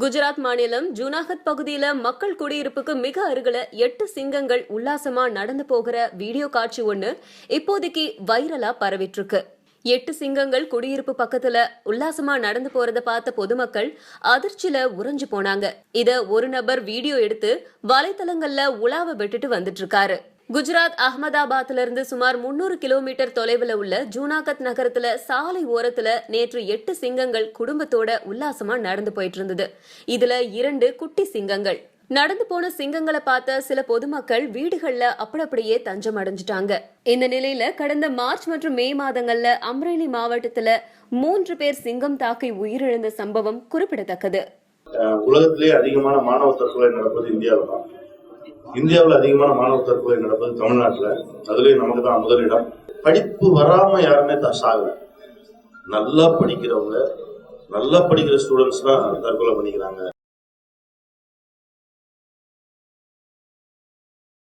குஜராத் மாநிலம் ஜூனாகத் பகுதியில மக்கள் குடியிருப்புக்கு மிக அருகில எட்டு சிங்கங்கள் உல்லாசமா நடந்து போகிற வீடியோ காட்சி ஒண்ணு இப்போதைக்கு வைரலா பரவிட்டு இருக்கு எட்டு சிங்கங்கள் குடியிருப்பு பக்கத்துல உல்லாசமா நடந்து போறத பார்த்த பொதுமக்கள் அதிர்ச்சியில உறைஞ்சு போனாங்க. இத ஒரு நபர் வீடியோ எடுத்து வலைத்தளங்கள்ல உலாவ விட்டுட்டு வந்துட்டு இருக்காரு. குஜராத் அகமதாபாத்ல இருந்து சுமார் 300 கிலோமீட்டர் தொலைவுல உள்ள ஜூனாகத் நகரத்துல சாலை ஓரத்துல நேற்று எட்டு சிங்கங்கள் குடும்பத்தோட உல்லாசமா நடந்து போயிட்டு இருந்தது இதுல இரண்டு குட்டி சிங்கங்கள். நடந்து போன சிங்கங்களை பார்த்த சில பொதுமக்கள் வீடுகள்ல அப்படியே தஞ்சம் அடைஞ்சிட்டாங்க. இந்த நிலையில கடந்த மார்ச் மற்றும் மே மாதங்கள்ல அம்ரேலி மாவட்டத்துல மூன்று பேர் சிங்கம் தாக்கி உயிரிழந்த சம்பவம் குறிப்பிடத்தக்கது. உலகத்திலேயே அதிகமான மாணவ தற்கொலை நடப்பது இந்தியாவில் தான் இந்தியாவில் அதிகமான மாணவ தற்கொலை நடப்பது தமிழ்நாட்டில். அதுலேயும் நமக்கு தான் முதலிடம் படிப்பு வராமல் யாருமே த சாகல. நல்லா படிக்கிறவங்க நல்லா படிக்கிற ஸ்டூடெண்ட்ஸ் தான் தற்கொலை பண்ணிக்கிறாங்க.